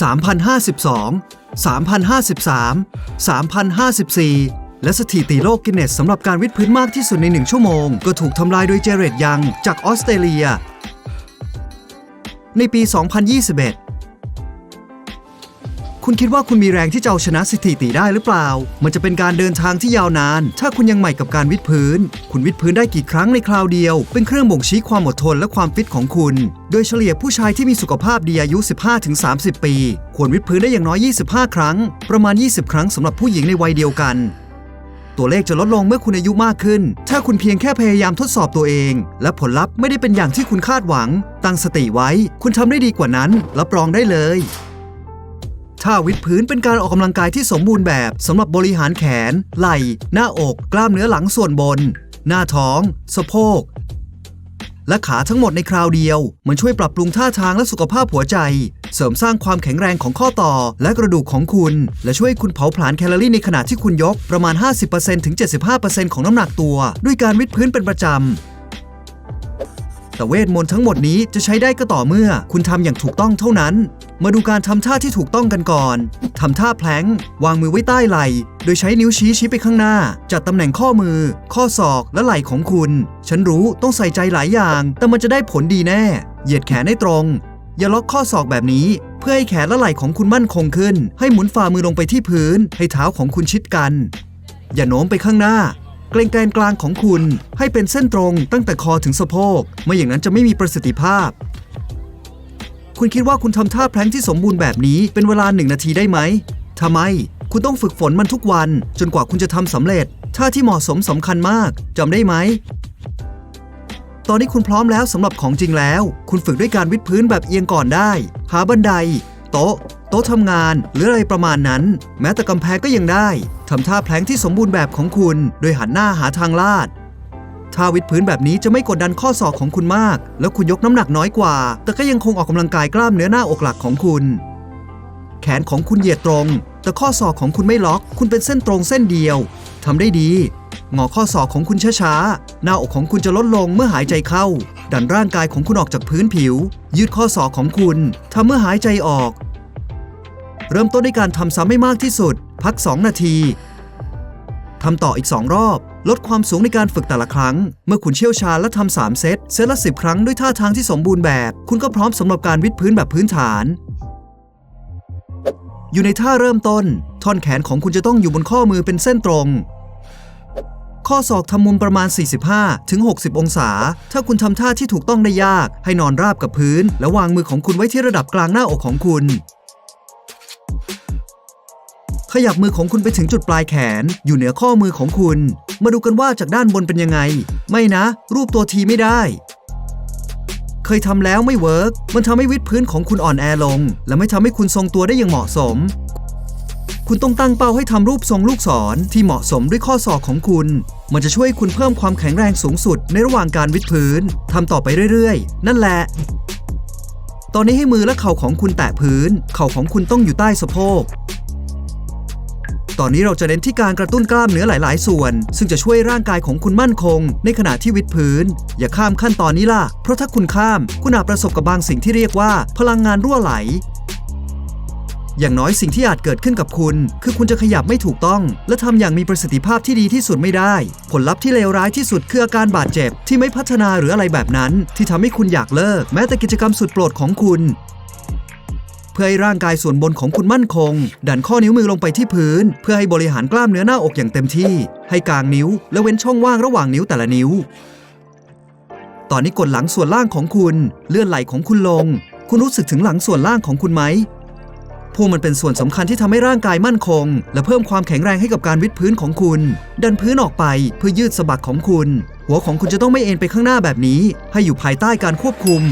3,052 3,053 3,054 และสถิติโลกกินเนสสำหรับการวิดพื้นมากที่สุดใน 1 ชั่วโมง ก็ถูกทำลายโดยเจเรตยังจากออสเตรเลีย ในปี 2021 คุณคิดว่าคุณมีแรงที่จะเอาชนะสถิติได้หรือเปล่า มันจะเป็นการเดินทางที่ยาวนาน ถ้าคุณยังใหม่กับการวิดพื้น คุณวิดพื้นได้กี่ครั้งในคราวเดียว เป็นเครื่องบ่งชี้ความอดทนและความฟิตของคุณ โดยเฉลี่ยผู้ชายที่มีสุขภาพดีอายุ 15-30 ปี ควรวิดพื้นได้อย่างน้อย 25 ครั้ง ประมาณ 20 ครั้งสำหรับผู้หญิงในวัยเดียวกันตัวเลขจะลดลงเมื่อคุณอายุมากขึ้น ถ้าคุณเพียงแค่พยายามทดสอบตัวเอง และผลลัพธ์ไม่ได้เป็นอย่างที่คุณคาดหวัง ตั้งสติไว้ คุณทำได้ดีกว่านั้น รับรองได้เลย ท่าวิดพื้นเป็นการออกกำลังกายที่สมบูรณ์แบบสำหรับบริหารแขน ไหล่ หน้าอก กล้ามเนื้อหลังส่วนบน หน้าท้อง สะโพก และขาทั้งหมดในคราวเดียว มันช่วยปรับปรุงท่าทางและสุขภาพหัวใจ เสริมสร้างความแข็งแรงของข้อต่อและกระดูกของคุณ และช่วยคุณเผาผลาญแคลอรี่ในขณะที่คุณยกประมาณ 50%ถึง 75%ของน้ำหนักตัว ด้วยการวิดพื้นเป็นประจำ แต่เวทมนต์ทั้งหมดนี้จะใช้ได้ก็ต่อเมื่อ คุณทำอย่างถูกต้องเท่านั้น มาดูการทำท่าที่ถูกต้องกันก่อนทำท่าแพลงวางมือไว้ใต้ไหล่โดยใช้นิ้วชี้ชี้ไปข้างหน้า จัดตำแหน่งข้อมือ ข้อศอกและไหล่ของคุณ ฉันรู้ต้องใส่ใจหลายอย่าง แต่มันจะได้ผลดีแน่ เหยียดแขนให้ตรง อย่าล็อกข้อศอกแบบนี้ เพื่อให้แขนและไหล่ของคุณมั่นคงขึ้น ให้หมุนฝ่ามือลงไปที่พื้น ให้เท้าของคุณชิดกัน อย่าโน้มไปข้างหน้า กรงแกนกลางของคุณ ให้เป็นเส้นตรงตั้งแต่คอถึงสะโพกไม่อย่างนั้นจะไม่มีประสิทธิภาพ คุณคิดว่าคุณทำท่าแพลงที่สมบูรณ์แบบนี้เป็นเวลาหนึ่งนาทีได้ไหมทำไม คุณต้องฝึกฝนมันทุกวัน จนกว่าคุณจะทำสำเร็จท่าที่เหมาะสมสำคัญมากจำได้ไหมตอนนี้คุณพร้อมแล้วสำหรับของจริงแล้ว คุณฝึกด้วยการวิดพื้นแบบเอียงก่อนได้ หาบันได โต๊ะ ต๊ะทำงาน หรืออะไรประมาณนั้น แม้แต่กำแพงก็ยังได้ทำท่าแพลงที่สมบูรณ์แบบของคุณ โดยหันหน้าหาทางลาดท่าวิดพื้นแบบนี้จะไม่กดดันข้อศอกของคุณมาก แล้วคุณยกน้ำหนักน้อยกว่า แต่ก็ยังคงออกกำลังกายกล้ามเนื้อหน้าอกหลักของคุณ แขนของคุณเหยียดตรง แต่ข้อศอกของคุณไม่ล็อก คุณเป็นเส้นตรงเส้นเดียวทำได้ดีงอข้อศอกของคุณช้าๆ หน้าอกของคุณจะลดลงเมื่อหายใจเข้า ดันร่างกายของคุณออกจากพื้นผิว ยืดข้อศอกของคุณทำเมื่อหายใจออก เริ่มต้นด้วยการทำซ้ำให้มากที่สุด พัก 2 นาทีทำต่ออีก 2 รอบ ลดความสูงในการฝึกแต่ละครั้ง เมื่อคุณเชี่ยวชาญและทำ3เซต เซตละ 10 ครั้งด้วยท่าทางที่สมบูรณ์แบบ คุณก็พร้อมสำหรับการวิดพื้นแบบพื้นฐาน อยู่ในท่าเริ่มต้น ท่อนแขนของคุณจะต้องอยู่บนข้อมือเป็นเส้นตรง ข้อศอกทำมุมประมาณ 45 ถึง 60 องศา ถ้าคุณทำท่าที่ถูกต้องได้ยาก ให้นอนราบกับพื้น และวางมือของคุณไว้ที่ระดับกลางหน้าอกของคุณ ขยับมือของคุณไปถึงจุดปลายแขน อยู่เหนือข้อมือของคุณ มาดูกันว่าจากด้านบนเป็นยังไง ไม่นะ รูปตัวทีไม่ได้ เคยทำแล้วไม่เวิร์กมันทำให้วิดพื้นของคุณอ่อนแอลง และไม่ทำให้คุณทรงตัวได้อย่างเหมาะสม คุณต้องตั้งเป้าให้ทำรูปทรงลูกศรที่เหมาะสมด้วยข้อศอกของคุณ มันจะช่วยคุณเพิ่มความแข็งแรงสูงสุด ในระหว่างการวิดพื้นทำต่อไปเรื่อยๆ นั่นแหละตอนนี้ให้มือและเข่าของคุณแตะพื้น เข่าของคุณต้องอยู่ใต้สะโพก ตอนนี้เราจะเน้นที่การกระตุ้นกล้ามเนื้อหลาย ๆ ส่วน ซึ่งจะช่วยร่างกายของคุณมั่นคง ในขณะที่วิดพื้น อย่าข้ามขั้นตอนนี้ล่ะ เพราะถ้าคุณข้าม คุณอาจประสบกับบางสิ่งที่เรียกว่า พลังงานรั่วไหลอย่างน้อยสิ่งที่อาจเกิดขึ้นกับคุณ คือคุณจะขยับไม่ถูกต้อง และทำอย่างมีประสิทธิภาพที่ดีที่สุดไม่ได้ ผลลัพธ์ที่เลวร้ายที่สุดคืออาการบาดเจ็บ ที่ไม่พัฒนาหรืออะไรแบบนั้น ที่ทำให้คุณอยากเลิก แม้แต่กิจกรรมสุดโปรดของคุณ พื่อให้ร่างกายส่วนบนของคุณมั่นคง ดันข้อนิ้วมือลงไปที่พื้น เพื่อให้บริหารกล้ามเนื้อหน้าอกอย่างเต็มที่ ให้กางนิ้ว และเว้นช่องว่างระหว่างนิ้วแต่ละนิ้ว ตอนนี้กดหลังส่วนล่างของคุณ เลื่อนไหล่ของคุณลง คุณรู้สึกถึงหลังส่วนล่างของคุณไหมพวกมันเป็นส่วนสำคัญที่ทำให้ร่างกายมั่นคง และเพิ่มความแข็งแรงให้กับการวิดพื้นของคุณ ดันพื้นออกไปเพื่อยืดสะบักของคุณ หัวของคุณจะต้องไม่เอ็นไปข้างหน้าแบบนี้ ให้อยู่ภายใต้การควบคุม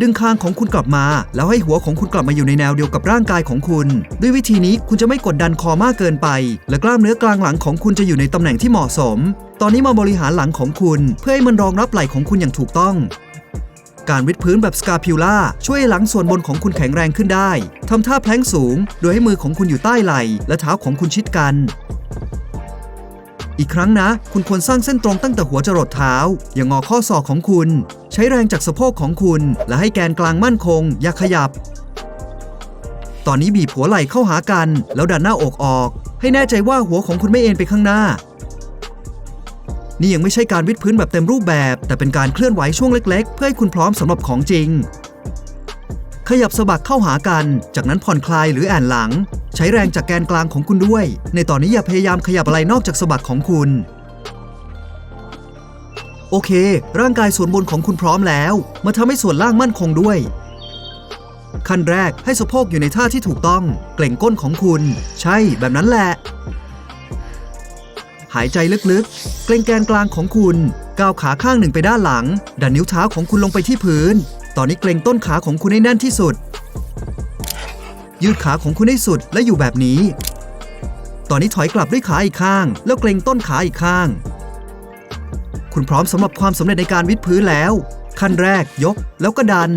ดึงคางของคุณกลับมา แล้วให้หัวของคุณกลับมาอยู่ในแนวเดียวกับร่างกายของคุณ ด้วยวิธีนี้คุณจะไม่กดดันคอมากเกินไป และกล้ามเนื้อกลางหลังของคุณจะอยู่ในตำแหน่งที่เหมาะสม ตอนนี้มาบริหารหลังของคุณ เพื่อให้มันรองรับไหล่ของคุณอย่างถูกต้องการวิดพื้นแบบสกาพิล่าช่วยหลังส่วนบนของคุณแข็งแรงขึ้นได้ ทำท่าแพลงสูง โดยให้มือของคุณอยู่ใต้ไหล่ และเท้าของคุณชิดกัน อีกครั้งนะ คุณควรสร้างเส้นตรงตั้งแต่หัวจรดเท้า อย่างงอข้อศอกของคุณ ใช้แรงจากสะโพกของคุณ และให้แกนกลางมั่นคง อย่าขยับ ตอนนี้บีบหัวไหล่เข้าหากัน แล้วดันหน้าอกออก ให้แน่ใจว่าหัวของคุณไม่เอ็นไปข้างหน้า นี่ยังไม่ใช่การวิดพื้นแบบเต็มรูปแบบ แต่เป็นการเคลื่อนไหวช่วงเล็ก ๆ เพื่อให้คุณพร้อมสำหรับของจริงขยับสะบักเข้าหากัน จากนั้นผ่อนคลายหรือแอนหลัง ใช้แรงจากแกนกลางของคุณด้วย ในตอนนี้อย่าพยายามขยับอะไรนอกจากสะบักของคุณ โอเค ร่างกายส่วนบนของคุณพร้อมแล้ว มาทำให้ส่วนล่างมั่นคงด้วย ขั้นแรกให้สะโพกอยู่ในท่าที่ถูกต้อง เกร็งก้นของคุณ ใช่แบบนั้นแหละ หายใจลึกๆ เกรงแกนกลางของคุณก้าวขาข้างหนึ่งไปด้านหลัง ดันนิ้วเท้าของคุณลงไปที่พื้น ตอนนี้เกร็งต้นขาของคุณให้แน่นที่สุด ยืดขาของคุณให้สุดและอยู่แบบนี้ ตอนนี้ถอยกลับด้วยขาอีกข้าง แล้วเกรงต้นขาอีกข้าง คุณพร้อมสำหรับความสำเร็จในการวิดพื้นแล้ว ขั้นแรกยกแล้วก็ดัน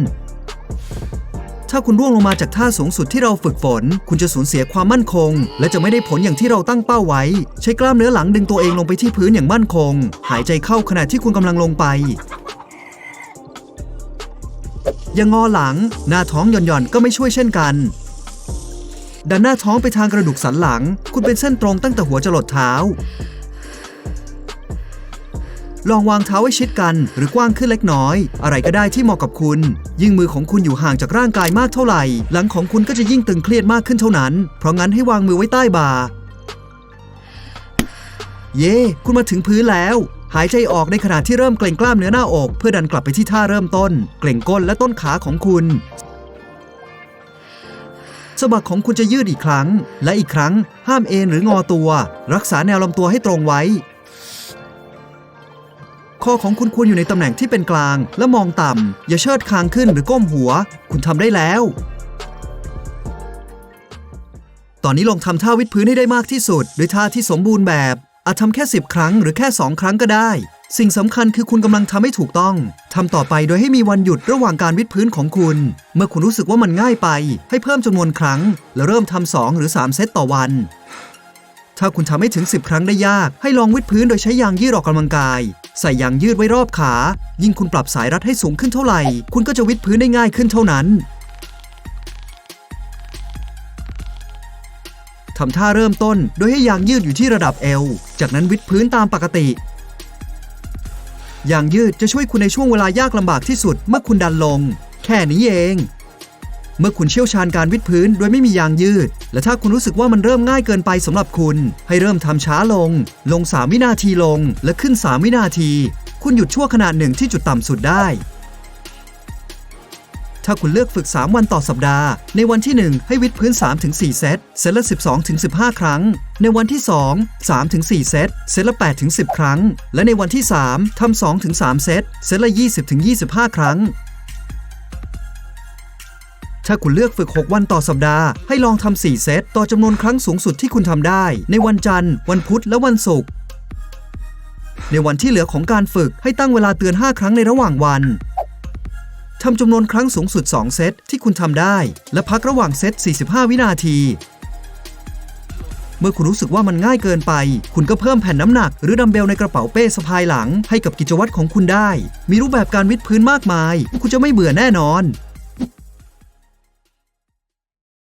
ถ้าคุณร่วงลงมาจากท่าสูงสุดที่เราฝึกฝน คุณจะสูญเสียความมั่นคง และจะไม่ได้ผลอย่างที่เราตั้งเป้าไว้ ใช้กล้ามเนื้อหลังดึงตัวเองลงไปที่พื้นอย่างมั่นคง หายใจเข้าขณะที่คุณกำลังลงไปอย่างงอหลัง หน้าท้องหย่อนๆ ก็ไม่ช่วยเช่นกัน ดันหน้าท้องไปทางกระดูกสันหลัง คุณเป็นเส้นตรงตั้งแต่หัวจรดเท้า ลองวางเท้าไว้ชิดกันหรือกว้างขึ้นเล็กน้อย อะไรก็ได้ที่เหมาะกับคุณ ยิ่งมือของคุณอยู่ห่างจากร่างกายมากเท่าไหร่ หลังของคุณก็จะยิ่งตึงเครียดมากขึ้นเท่านั้น เพราะงั้นให้วางมือไว้ใต้บ่า เย่คุณมาถึงพื้นแล้วหายใจออกในขณะที่เริ่มเกร็งกล้ามเนื้อหน้าอก เพื่อดันกลับไปที่ท่าเริ่มต้น เกร็งก้นและต้นขาของคุณ สะบักของคุณจะยืดอีกครั้ง และอีกครั้งห้ามเอนหรืองอตัว รักษาแนวลำตัวให้ตรงไว้ คอของคุณควรอยู่ในตำแหน่งที่เป็นกลาง และมองต่ำ อย่าเชิดคางขึ้นหรือก้มหัว คุณทำได้แล้ว ตอนนี้ลองทำท่าวิดพื้นให้ได้มากที่สุด ด้วยท่าที่สมบูรณ์แบบ อาจทำแค่ 10 ครั้งหรือแค่ 2 ครั้งก็ได้ สิ่งสำคัญคือคุณกำลังทำให้ถูกต้องทำต่อไปโดยให้มีวันหยุดระหว่างการวิดพื้นของคุณ เมื่อคุณรู้สึกว่ามันง่ายไป ให้เพิ่มจำนวนครั้ง และเริ่มทำ2หรือ 3 เซตต่อวัน ถ้าคุณทำให้ถึง 10 ครั้งได้ยาก ให้ลองวิดพื้นโดยใช้ยางยืดออกกำลังกาย ใส่ยางยืดไว้รอบขา ยิ่งคุณปรับสายรัดให้สูงขึ้นเท่าไหร่ คุณก็จะวิดพื้นได้ง่ายขึ้นเท่านั้นทำท่าเริ่มต้นโดยให้ยางยืดอยู่ที่ระดับเอว จากนั้นวิดพื้นตามปกติ ยางยืดจะช่วยคุณในช่วงเวลายากลำบากที่สุดเมื่อคุณดันลง แค่นี้เอง เมื่อคุณเชี่ยวชาญการวิดพื้นโดยไม่มียางยืด และถ้าคุณรู้สึกว่ามันเริ่มง่ายเกินไปสำหรับคุณ ให้เริ่มทำช้าลง ลง 3 วินาทีลง และขึ้น 3 วินาที คุณหยุดชั่วขนาดหนึ่งที่จุดต่ำสุดได้ ถ้าคุณเลือกฝึก 3 วันต่อสัปดาห์ ในวันที่ 1 ให้วิดพื้น 3-4 เซต เซตละ 12-15 ครั้ง ในวันที่ 2 3-4 เซต เซตละ 8-10 ครั้ง และในวันที่ 3ทำ2-3 เซต เซตละ 20-25 ครั้งถ้าคุณเลือกฝึก 6 วันต่อสัปดาห์ ให้ลองทำ 4 เซต ต่อจำนวนครั้งสูงสุดที่คุณทำได้ ในวันจันทร์ วันพุธ และวันศุกร์ ในวันที่เหลือของการฝึกให้ตั้งเวลาเตือน 5 ครั้งในระหว่างวัน ทำจำนวนครั้งสูงสุด 2 เซตที่คุณทำได้ และพักระหว่างเซต 45 วินาที เมื่อคุณรู้สึกว่ามันง่ายเกินไป คุณก็เพิ่มแผ่นน้ำหนัก หรือดัมเบลในกระเป๋าเป้สะพายหลัง ให้กับกิจวัตรของคุณได้ มีรูปแบบการวิดพื้นมากมาย คุณจะไม่เบื่อแน่นอน